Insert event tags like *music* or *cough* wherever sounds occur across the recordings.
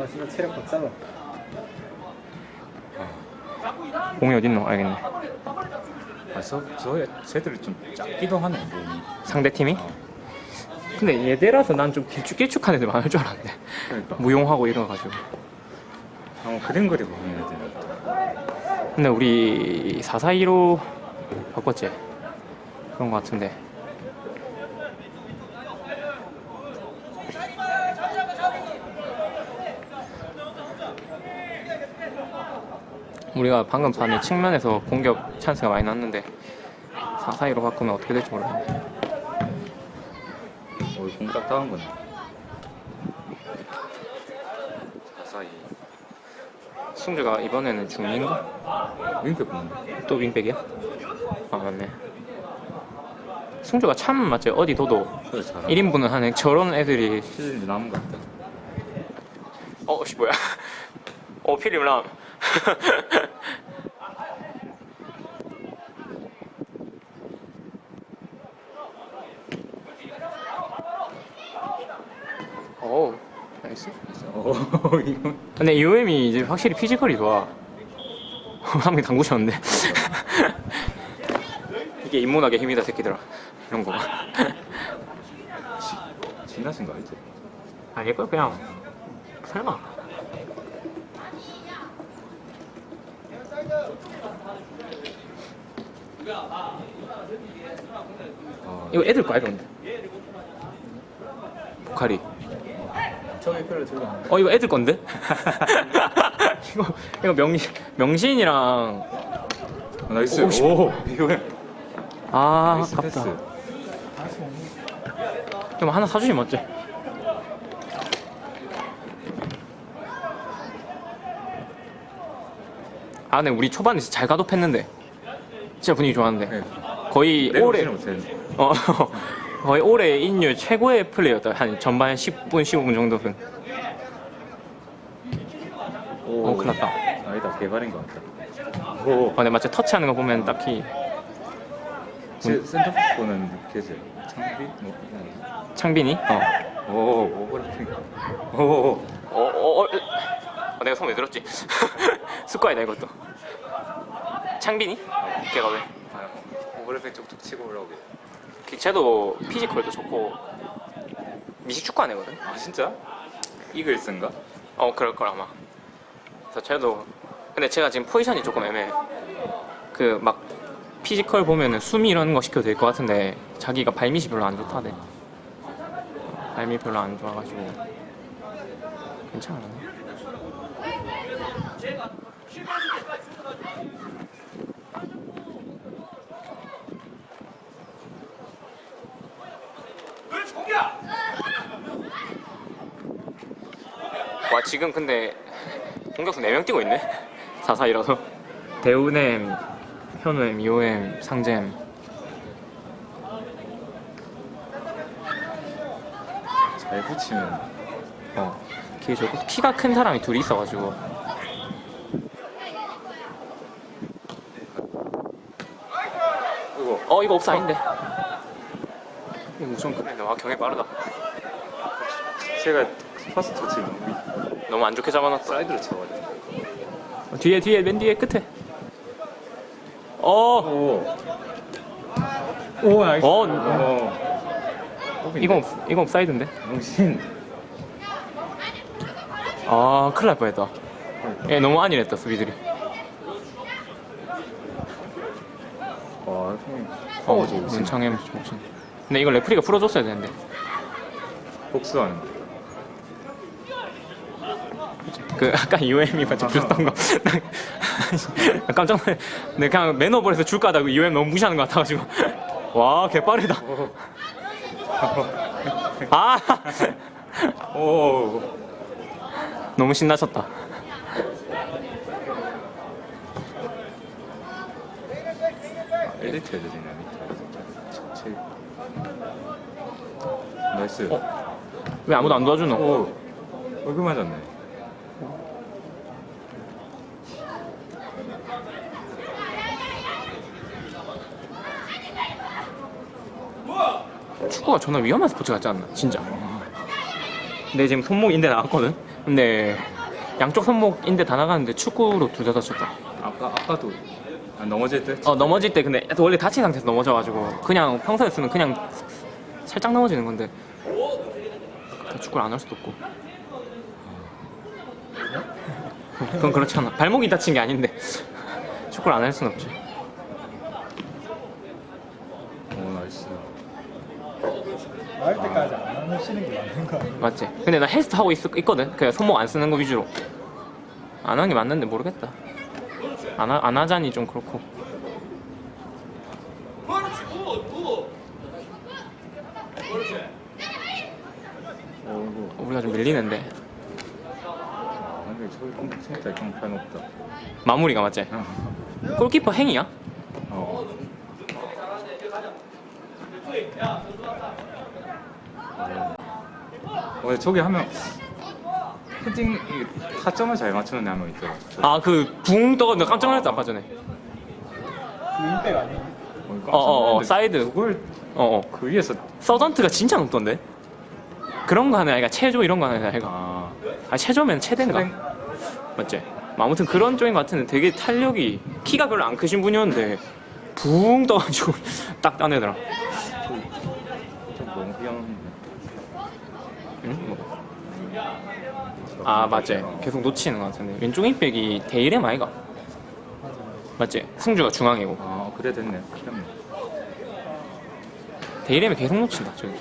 아 진짜 체력 박살났다 공이 어딨노? 알겠네. 아, 저, 저 쟤들이 좀 작기도 하네, 몸이. 상대 팀이? 어. 근데 얘들아서 난 좀 길쭉길쭉한 애들 많을 줄 알았는데. 그러니까. 무용하고 이래가지고. 한번 그림 그리고 해야 되는데. 근데 우리 442로 바꿨지? 그런 거 같은데. 우리가 방금 판에 측면에서 공격 찬스가 많이 났는데 442로 바꾸면 어떻게 될지 모르겠네. 어, 이 공딱 당한 거네. 사사이. 승주가 이번에는 중인가? 보는데. 또 윙백이야? 아 맞네. 승주가 참 맞지? 어디 둬도 그래, 잘하 1인분은 하는 저런 애들이 시즌이 남은 것 같다. 어, 씨 뭐야? 어, 필립 람. *laughs* 오, 나이스. 어. 근데 UM이 이제 확실히 피지컬이 좋아. *laughs* 한명 당구셨는데. *laughs* 이게 인문학의 힘이다 새끼들아. 이런 거. 지나신 거 알지? 아닐걸 그냥 설마. 이거 애들 거 아이가 근데. 보카리. 저기 끌어 들고 안어 이거 애들 건데? *laughs* 이거 이거 명 명신이랑 어, 나이스. 오, 씨. 오, 이거야. 아 아깝다. 패스. 그럼 하나 사주지 맞지? 아 근데 우리 초반에 진짜 잘 가독했는데 진짜 분위기 좋았는데 네. 거의 올해. 어 *laughs* 거의 올해 인류 최고의 플레이였다 한 전반 10분 15분 정도는 오, 어 큰일 났다 아니다, 개발인 것 같다. 오, 어, 근데 마치 터치하는 거 보면 딱히 제 센터포는 걔지. 창비? 뭐. 창빈이 어 오, 오버래핑. 오, 오. 어, 어, 어, 어, 내가 손 왜 들었지? 습관이다 이것도. 창빈이? 걔가 왜? 아, 오버래핑 쭉쭉 치고 올라오게. 기체도 피지컬도 좋고 미식 축구 안 해거든. 아, 진짜? 이글스인가? 어 그럴 걸 아마. 그래서 쟤도 근데 제가 지금 포지션이 조금 애매해. 그 막 피지컬 보면은 수미 이런 거 시켜도 될 것 같은데 자기가 발밑이 별로 안 좋다대. 발밑 별로 안 좋아가지고 괜찮아. 와 지금 근데 공격수 4명 뛰고 있네? 4-4이라서. 대우넴, 현우엠, 이호엠, 상잼 잘 붙이면. 어키 좋고 키가 큰 사람이 둘이 있어가지고. 이거. 어 이거 옵사인데 이거 무슨 그랬네 와 경이 빠르다. 제가 파스 터치 너무 너무 안 좋게 잡아놨다 사이드로 쳐가지고. 어, 뒤에 뒤에 맨 뒤에 끝에 어 오. 오 나이스 어, 어. 이건 옵- 이건 옵사이드인데 용신. 아 큰일 날 뻔했다 얘 너무 안일했다 수비들이 와, 형님. 어, 좋으신. 문창현 목신 근데 이거 레프리가 풀어줬어야 되는데 복수하는. 그 아까 UM이 맞지 불렀던 거 나 깜짝 놀래 내가 그냥 매너버에서 줄까 하다가 UM 너무 무시하는 것 같아가지고 와 개빠르다 아 오. 너무 신나셨다 애들이네, 밑에. 제. 나이스. 어? 왜 아무도 안 도와주노 오. 얼굴 맞았네. 축구가 존나 위험한 스포츠 같지 않나 진짜 근데 지금 손목 인대 나왔거든 근데 양쪽 손목인데 다 나가는데 축구로 둘 다 다쳤다. 아까 아까도 아, 넘어질 때. 어 넘어질 때 근데 원래 다친 상태에서 넘어져가지고 그냥 평소였으면 그냥 살짝 넘어지는 건데 축구를 안 할 수도 없고. 그건 그렇잖아. 발목이 다친 게 아닌데 *laughs* 축구를 안 할 수는 없지. 오 나이스. 나올 하시는 게 맞는 거 아니에요? 맞지? 근데 나 헬스 하고 있, 있거든. 그냥 손목 안 쓰는 거 위주로. 안 하는 게 맞는데 모르겠다. 안, 하, 안 하자니 좀 그렇고. 오고. 우리가 좀 밀리는데. 아, 근데 저기 진짜 경판 없다. 마무리가 맞지? 어. 골키퍼 행이야? 어. 어, 저기 하면 헤딩 이 타점을 잘 맞추는 애 한 명 있더라. 저- 아, 그붕 떠가 깜짝 놀랐다, 아까 전에. 그 윙백 아니에요? 어, 어, 어, 어, 사이드. 그걸 어, 어. 그 위에서 서전트가 진짜 높던데? 그런 거 하는 아이가 체조 이런 거 하는 아이가. 아 아, 체조면 체대인가? 헤딩- 맞지? 뭐 아무튼 그런 쪽인 것 같은데 되게 탄력이 키가 별로 안 크신 분이었는데 붕 떠가지고 *laughs* 딱 따내더라. 좀 너무 귀여운데. 응? 뭐. 아 맞지. 계속 놓치는 것 같은데 왼쪽 윙백이 데이렘 아이가? 맞지? 승주가 중앙이고 아 그래 됐네. 귀엽네. 데이렘이 계속 놓친다 저기.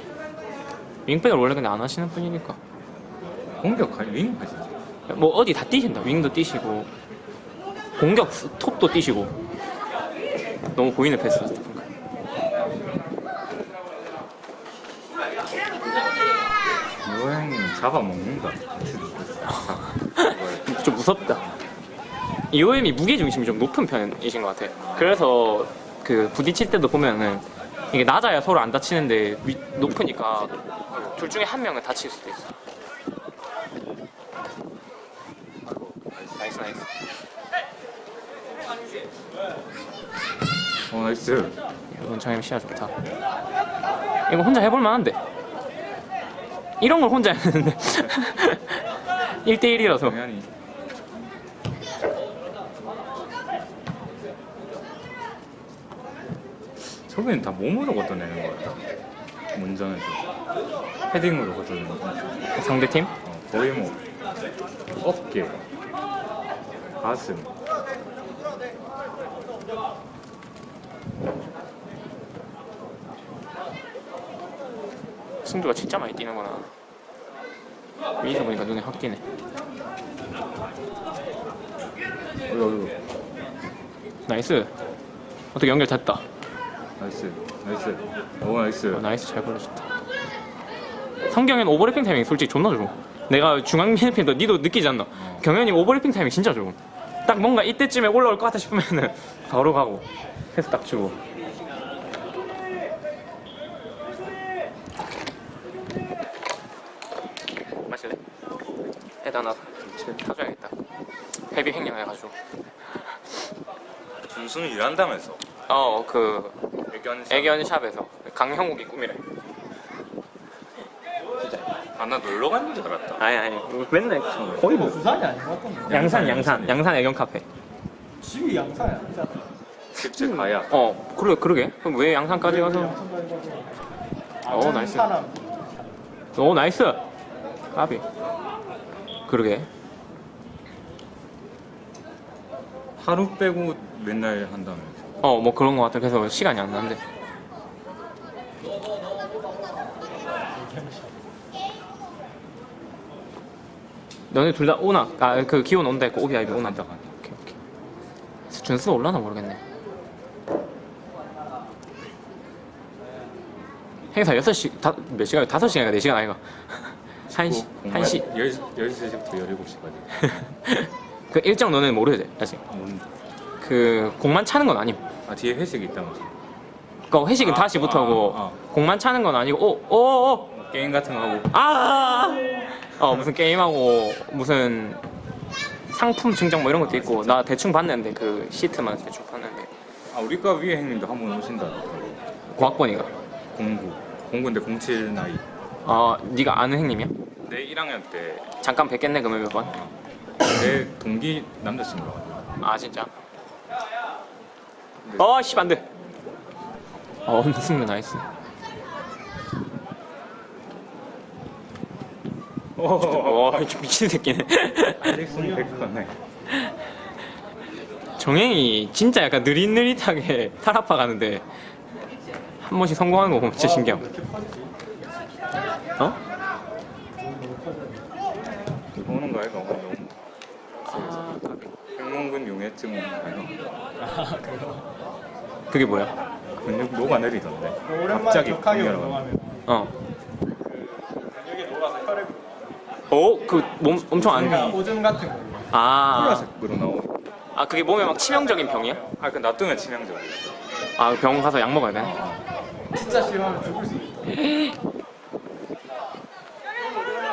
윙백을 원래 근데 안 하시는 분이니까 공격할 윙 하시죠. 뭐 어디 다 뛰신다. 윙도 뛰시고 공격 스- 톱도 뛰시고 너무 보이는 패스. 여행 잡아먹는다. *laughs* 좀 무섭다. 이오엠이 무게 중심이 좀 높은 편이신 것 같아. 그래서 그 부딪힐 때도 보면은 이게 낮아야 서로 안 다치는데 위- 높으니까 둘 중에 한 명은 다칠 수도 있어. 나이스 나이스. 어 나이스. 원창임 시야 좋다. 이거 혼자 해볼 만한데. 이런 걸 혼자 했는데 *laughs* 1대1이라서 당연히. 저기는 다 몸으로 걷어내는 거 같아. 문전에서 헤딩으로 걷어내는 거. 상대팀 어, 거의 뭐 어깨, 가슴. 승주가 진짜 많이 뛰는구나. 위에서 보니까 눈에 확 띄네. 어이 어이 나이스. 어떻게 연결 됐다. 나이스 나이스. 오 나이스. 어, 나이스 잘 걸려줬다. 성경현 오버래핑 타이밍 솔직히 존나 좋아. 내가 중앙 미드필더 니도 느끼지 않나? 경현이 오버래핑 타이밍 진짜 좋아. 딱 뭔가 이때쯤에 올라올 것 같다 싶으면은 바로 가고 패스 딱 주고. 마실래? 해다 나 타줘야겠다. 헤비 횡령해가지고. 준수는 일한다면서. 어 그 애견 애견 샵에서 강형욱이 꿈이래. 아나 놀러 가는 줄 알았다. 아니 아니 맨날 거의 뭐 부산이 아닌 것 같던데. 양산 양산 양산 애견 카페. 집이 양산이 아니잖아. 실제 가야. 어 그래 그러게 그럼 왜 양산까지 가서? 어, 나이스. 사람. 오 나이스. 까비. 그러게. 하루 빼고 맨날 한다면서. 어 뭐 그런 거 같아. 그래서 시간이 안 나는데. 너네 둘 다 오나? 아 그 기온 온다 했고 오비 아이비 오나? 간다. 오케이 오케이. 준수가 올라나 모르겠네. 행사 6시, 다, 몇 시간, 5시간인가 4시간 아이가? 1시, 1시. 10시부터 17시까지. 그 일정 너는 모르지, 아직. 뭔- 그, 공만 차는 건 아님. 아 뒤에 회식이 있다면서. 그 회식은 아, 다시부터고, 아, 아, 공만 차는 건 아니고, 오, 오, 오! 게임 같은 거 하고. 아! 어, 무슨 게임하고, 무슨 상품 증정 뭐 이런 것도 있고, 나 대충 봤는데, 그 시트만 대충 봤는데, 아 우리과 위에 형님도 한번 오신다. 고학번이가. 공구. 공구인데 07 나이. 아, 네가 아는 형님이야? 내 1학년 때내 잠깐 뵙겠네 그러면 몇 번? 동기 남자친구가 아 진짜? 어 씨 안 돼. 어 승리 나이스. 와 이거 미친 새끼네. 알렉스는 백커네. 정행이 진짜 약간 느릿느릿하게 탈압파 가는데 한 번씩 성공하는 거 보면 진짜 이렇게 커지지? 어? 너무 커져. 오는 거 아이가 오늘 너무 아이가 아 그거. 그게 뭐야? 근육 녹아 내리던데 오랜만에 갑자기 운동하면 어. 근육이 녹아서 혈액. 어? 그 몸 엄청 안 오줌 같은 거. 아, 보라색으로 나오고 아 그게 몸에 막 치명적인 병이야? 아 그 놔두면 치명적이야 아병 가서 약 먹어야 되네 진짜 싫어하면 죽을 수 있어.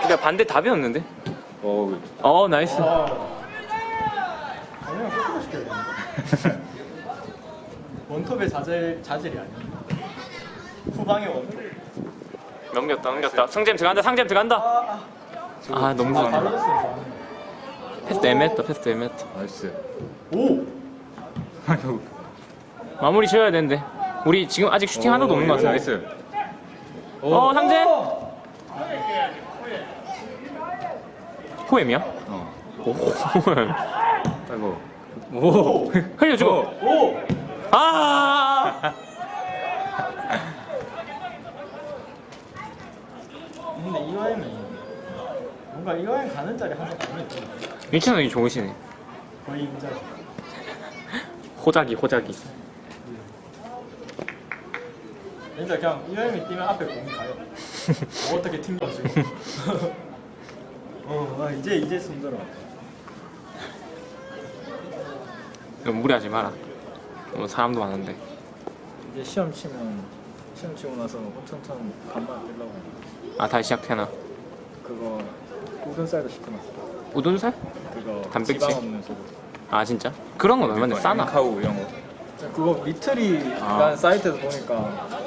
근데 반대 답이 없는데? 어 어 나이스 어. 그냥 코트로 시켜야겠네. *laughs* 원톱의 자질 자질이 아니야. 후방의 원톱. 넘겼다 넘겼다. 상잼 들어간다 상잼 들어간다. 아, 아. 너무 아, 좋아 바로. 패스 애매했다 패스 애매했다. 나이스. 오. 아유 *laughs* 마무리 지어야 되는데. 우리 지금 아직 슈팅 하나도 없는 것 같은데. 나이스. 어 상잼 오! 호엠이야? 어. 오 아이고 오 *laughs* 흘려주고 오! 아 근데 이화임이 뭔가 이화임 가는 자리 항상 가면 돼. 윤찬이 좋으시네 거의 인자. 호작이 호작이 진짜 그냥 이화임이 뛰면 앞에 공이 가요. 뭐 *laughs* 어떻게 튕겨지고. *laughs* 어, 아, 이제 이제 숨들어. 너 무 무리하지 마라 너무 사람도 많은데 이제 시험 치면 시험 치고 나서 호천천 간만 뛰려고 아 다시 시작되나 그거 우둔살도 시켜놨어 우둔살? 그거 단백질? 지방 없는 소금 아 진짜? 그런 건 얼마인데 싸나? 카우 이런 거 그거 리틀이라는 아. 사이트에서 보니까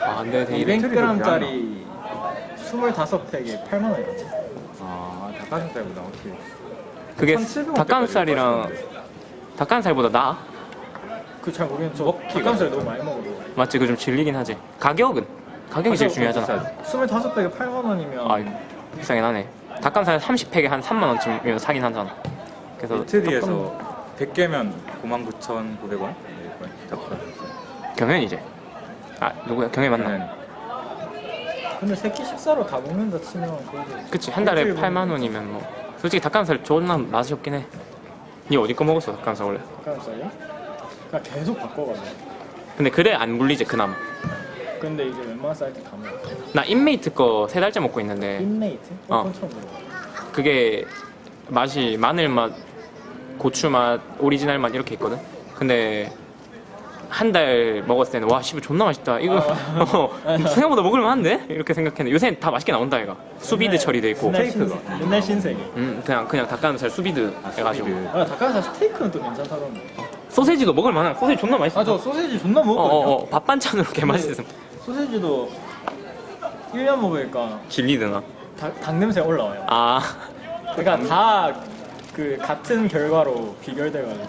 아 되게 200g짜리 25팩에 8만 원이거든 아 닭가슴살보다 확실히 그게 1700 닭가슴살이랑 닭가슴살보다 나아? 그 잘 모르겠는데 저 먹기가 닭가슴살 너무 많이 먹어서 맞지? 그좀 질리긴 하지 가격은? 가격이 제일 중요하잖아 25팩에 8만 원이면 아 비싸긴 하네 닭가슴살 30팩에 한 3만 원쯤이면 사긴 하잖아 그래서 이태리에서 100개면 99,900원? 닭가슴살 경현이지 아 누구야? 경현 맞나? 근데 새끼 식사로 다 먹는다 치면 그래도 그치 한 달에 일주일 8만 먹는 원이면 뭐 솔직히 닭가슴살 존나 맛이 없긴 해니 어디 거 먹었어 닭가슴살 원래? 닭가슴살이요? 그냥 계속 바꿔가지고 근데 그래 안 물리지 그나마 근데 이제 웬만한 사이트 다 먹어 나 인메이트 거 세 달째 먹고 있는데 인메이트? 어. 어. 처음 들어 그게 맛이 마늘 맛, 고추 맛, 오리지널 맛 이렇게 있거든. 근데 한 달 먹었을 때는 와 씨발 존나 맛있다. 이거 어, *laughs* 생각보다 먹을만 한데 이렇게 생각했는데 요새 다 맛있게 나온다 이가. 수비드 처리돼 있고. 옛날 스테이크가. 신세- 옛날 신세계 음 그냥 그냥 닭가슴살 수비드 해가지고 수비드. 아 닭가슴살 스테이크는 또 괜찮다던데 소세지도 먹을 만한. 소세지 존나 맛있어. 아 저 소세지 존나 먹었거든요 어어 어, 밥 반찬으로 개 맛있음. 소세지도 1년 먹으니까 질리드나. 닭, 닭 냄새 올라와요 아 그러니까 다 그 같은 결과로 비결돼가지고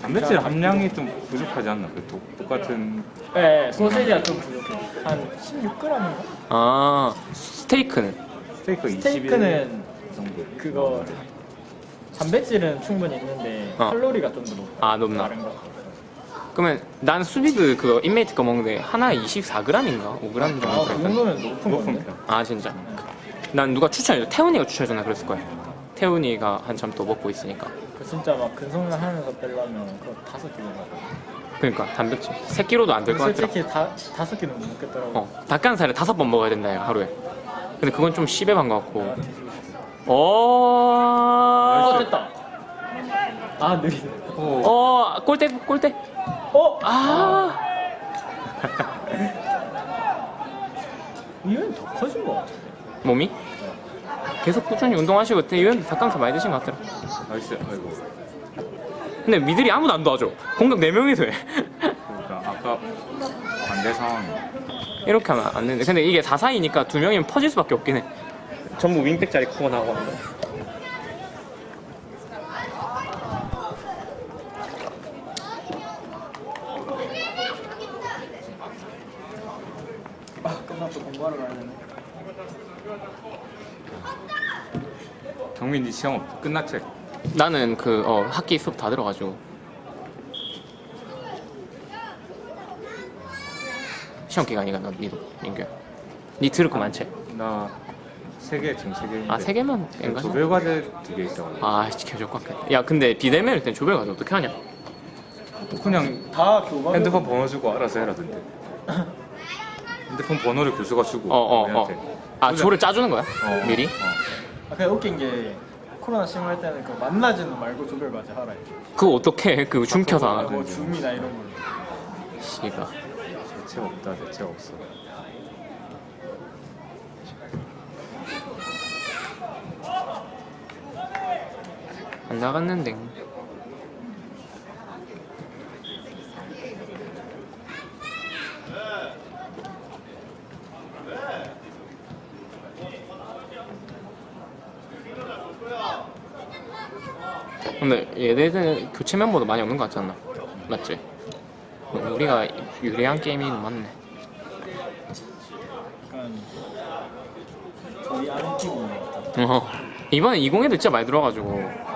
단백질 함량이 좀 부족하지 않나? 그 똑- 똑같은 네 소세지가 좀 부족해 한 16g인가? 아, 스테이크는 스테이크 21 스테이크는 정도 그거 단백질은 충분히 있는데 어. 칼로리가 좀 더 높아 아 높나. 다른 거. 그러면 난 수비드 그거 인메이트 거 먹는데 하나에 24g인가? 5g 정도 아, 그. 정도면 높은 높은 건데? 편 아 진짜? 난 누가 추천해줘. 태훈이가 추천해줬나 그랬을 거야. 태훈이가 한참 또 먹고 있으니까. 그 진짜 막 근성량 하면서 빼려면 그거 다섯 개 먹어 그러니까 단백질. 3kg도 안 될 것 같더라. 솔직히 다, 다섯 개는 못 먹겠더라고. 어 닭가슴살을 다섯 번 먹어야 된다 야 하루에. 근데 그건 좀 심해반 것 같고. 아, 뒤지고 싶 어. 어... 어 됐다. 아 느리네. 오. 어 골대 골대. 어? 아. *laughs* 이건 더 커진 거 같아 몸이? 계속 꾸준히 운동하시고 이런 닭가슴살 많이 드신 것 같더라 나이스. 아이고. 근데 미들이 아무도 안 도와줘. 공격 4명이서 해 그러니까 아까 반대 상황 이렇게 하면 안 되는데. 근데 이게 4사이니까 두 명이면 퍼질 수밖에 없긴 해 전부 윙백 자리 커버 나오고 하는 거. 아 끝났어 공부하러 가야 되네 경민 니 시험 없- 끝났지? 나는 그 어, 학기 수업 다 들어가지고 시험 기간이가 너 니도 민규야. 니 들을 거 많지? 나 세개 지금 세 개인데 아세 개만 낸가? 조별 과제 두 개 있어 아 같겠다. 야 근데 비대면일 땐 조별 과제 어떻게 하냐? 그냥 다 교반 핸드폰 번호 주고 알아서 해라던데 *coughs* 핸드폰 번호를 교수가 주고 어어 어. 우리한테. 아 조를 짜주는 거야? 어. 미리? 어. 아 그냥 웃긴 게 코로나 심할 때는 그 만나지는 말고 조별 과제 하라 그거 어떻게 해? 그 줌켜서 아, 안뭐 하고. 줌이나 이런 걸로 씨가. 대책 없다 대책 없어 나갔는데. 근데 얘네들 교체 멤버도 많이 없는 것 같지 않나? 맞지? 우리가 유리한 게임이 맞네. 어. 이번에 20에도 진짜 많이 들어가지고.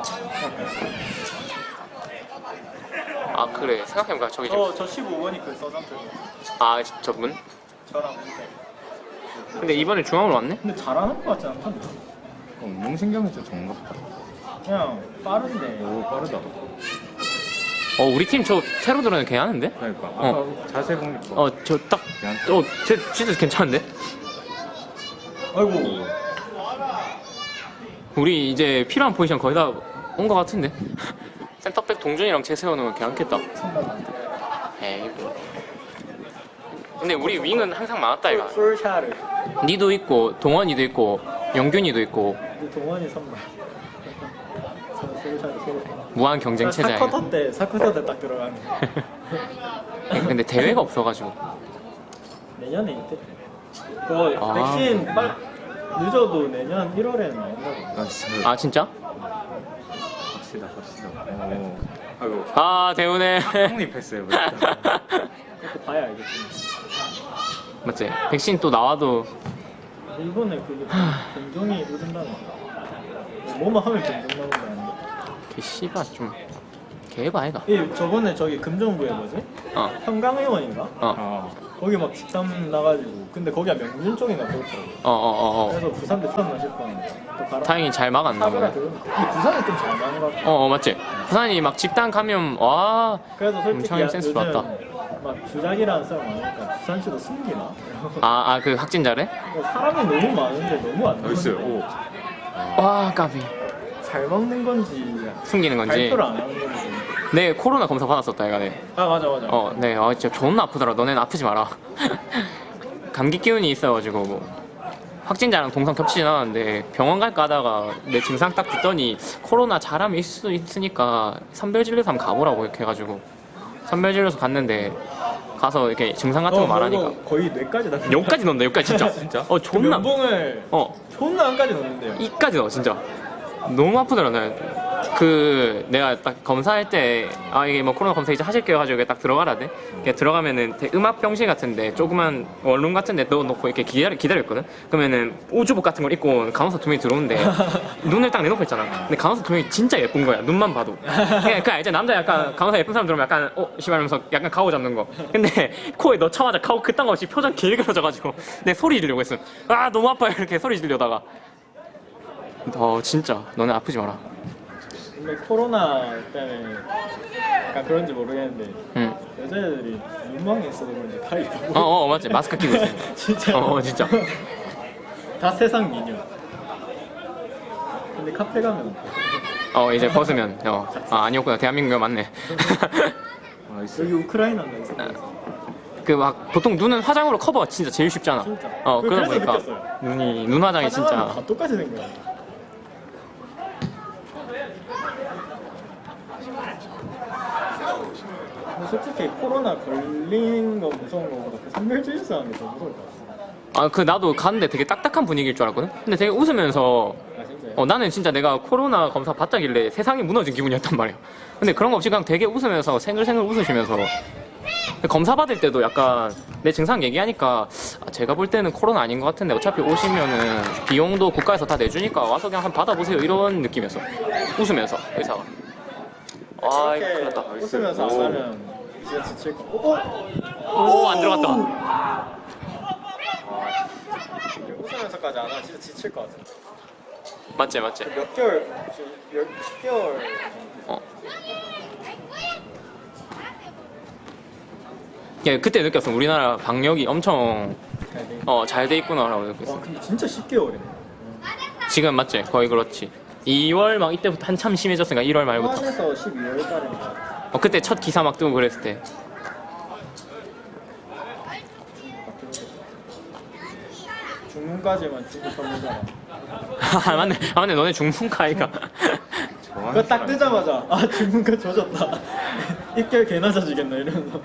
아 그래 생각해보니까 저기 좀. 저저 15번이 그 서전트 아 저분? 저랑 근데 근데 이번에 중앙으로 왔네? 근데 잘하는 것 같지 않던데 어, 운동신경이 좀 정갑다 그냥 빠른데 오 빠르다 어 우리 팀 저 새로 들어오는 개 하는데? 그러니까 아까 어. 자세 보니까 어 저딱 그냥 어, 쟤 진짜 괜찮은데? 아이고 우리 이제 필요한 포지션 거의 다 온 것 같은데? 센터백 동준이랑 쟤 세워놓으면 괜찮겠다. 에이 뭐. 근데 우리 윙은 항상 많았다 이가. 풀샤를 니도 있고 동원이도 있고 영균이도 있고 근데 동원이 선발 풀샤를 무한 경쟁 체제야. 사쿼터 때 사쿼터 때 딱 들어가는 근데 대회가 없어가지고. 내년에 있대 그거 아. 백신 빨 늦어도 내년 1월에 나온다고 아 진짜 아 진짜? 갑시다 갑시다 어. 아이고 아 대운에 성립했어요 그렇게 봐야 알겠지 맞지? 백신 또 나와도 일본에 그게 변종이 오진다는 거 뭐만 하면 변종 나온다는데 개 씨발 좀 개바 아이가. 이 저번에 저기 금정구에 뭐지? 어 한강의원인가? 어. 아 거기 막 집단 나가지고 근데 거기가 명륜 쪽인가 그렇더라고 어, 어, 어, 어. 그래서 부산대 처음 싶었는데 또 가라 다행히 잘 막았나 보네. 그러는데 근데 부산은 좀 잘 나는 것 같아 어, 어, 맞지? 부산이 막 집단 감염, 와. 그래서 솔직히 엄청 센스 요즘 좋았다. 막 주작이라는 썰 많으니까 부산시도 숨기나? 아, 아, 그 확진자래? 사람이 너무 많은데 너무 안 나이스 나오는데 오 와, 까비. 잘 먹는 건지 숨기는 건지. 발표를 안 하는 건지 내 코로나 검사 받았었다, 얘가네. 아 맞아 맞아 어, 네, 아, 진짜 존나 아프더라. 너네는 아프지 마라. *laughs* 감기 기운이 있어가지고, 뭐. 확진자랑 동상 겹치진 않았는데 병원 갈까 하다가 내 증상 딱 듣더니 코로나 잘하면 있을 수 있으니까 선별진료소 한번 가보라고 이렇게 해가지고 선별진료소 갔는데 가서 이렇게 증상 같은 거 어, 말하니까 그거 거의 뇌까지 다 여기까지 넣는다 여기까지 진짜 *laughs* 진짜? 어 존나 면봉을 어 존나 안까지 넣는데요 이까지 넣어 진짜 너무 아프더라 나 그 내가 딱 검사할 때 아 이게 뭐 코로나 검사 이제 하실게요 가지고 딱 들어가라 돼 이렇게 들어가면은 되- 음압 병실 같은데 조그만 원룸 같은데 넣어놓고 이렇게 기다려 기다렸거든. 그러면은 우주복 같은 걸 입고 간호사 두 명이 들어오는데 *laughs* 눈을 딱 내놓고 있잖아. 근데 간호사 두 명이 진짜 예쁜 거야 눈만 봐도. 그냥 그 알지 남자 약간 간호사 예쁜 사람 들어오면 약간 어 씨발하면서 약간 가오 잡는 거. 근데 *laughs* 코에 넣자마자 가오 그딴 거 없이 표정 길그러져가지고 *laughs* 내 소리 지르려고 했어. 아 너무 아파요. 이렇게 소리 지르려다가. 어 진짜. 너네 아프지 마라 근데 코로나 때문에 약간 그런지 모르겠는데 응. 여자애들이 눈망이 있어도 그런지 다 이쁘고 어, 어, 맞지. 마스크 끼고 있어. *laughs* 진짜 어, 어, 진짜. *laughs* 다 세상 미녀 근데 카페 가면 어, 이제 벗으면, 어. 아, 아니었구나. 대한민국에 맞네. *laughs* 나이스 여기 우크라이나인가 있어 그 막, 보통 눈은 화장으로 커버가 진짜 제일 쉽잖아. 진짜. 어, 그- 그러다 그래서 보니까. 느꼈어요. 눈이, 눈 화장이 진짜. 다 똑같이 생겨요 근데 솔직히 코로나 걸린 거 무서운 거보다 그 선별진료소 하는 게 더 무서울 것 같아 아 그 나도 갔는데 되게 딱딱한 분위기일 줄 알았거든. 근데 되게 웃으면서 아 진짜요? 어 나는 진짜 내가 코로나 검사 받자길래 세상이 무너진 기분이었단 말이야. 근데 그런 거 없이 그냥 되게 웃으면서 생글생글 웃으시면서 검사 받을 때도 약간 내 증상 얘기하니까 아, 제가 볼 때는 코로나 아닌 것 같은데 어차피 오시면은 비용도 국가에서 다 내주니까 와서 그냥 한 번 받아보세요 이런 느낌이었어. 웃으면서 의사가. 아 큰일 났다. 웃으면서 안 오. 하면 진짜 지칠 거. 어? 오안 들어갔다. 웃으면서까지 안 하면 진짜 지칠 것 같은데. 맞지 맞지. 몇 개월, 지금 열, 10개월. 어. 야, 그때 느꼈어. 우리나라 방역이 엄청. 어, 잘 돼 있구나라고 느꼈어. 와 근데 진짜 10개월이네. 지금 맞지? 거의 그렇지. 2월 막 이때부터 한참 심해졌으니까 1월 말부터. 한에서 12월 달인가. 어, 그때 첫 기사 막 뜨고 그랬을 때. 중문까지만 찍고 선보잖아. *laughs* 아, 맞네. 아, 맞네. 너네 중문가이가. *laughs* 그거 딱 뜨자마자 아 중문까 조졌다. *laughs* 입결 개나 져주겠나 이러면서.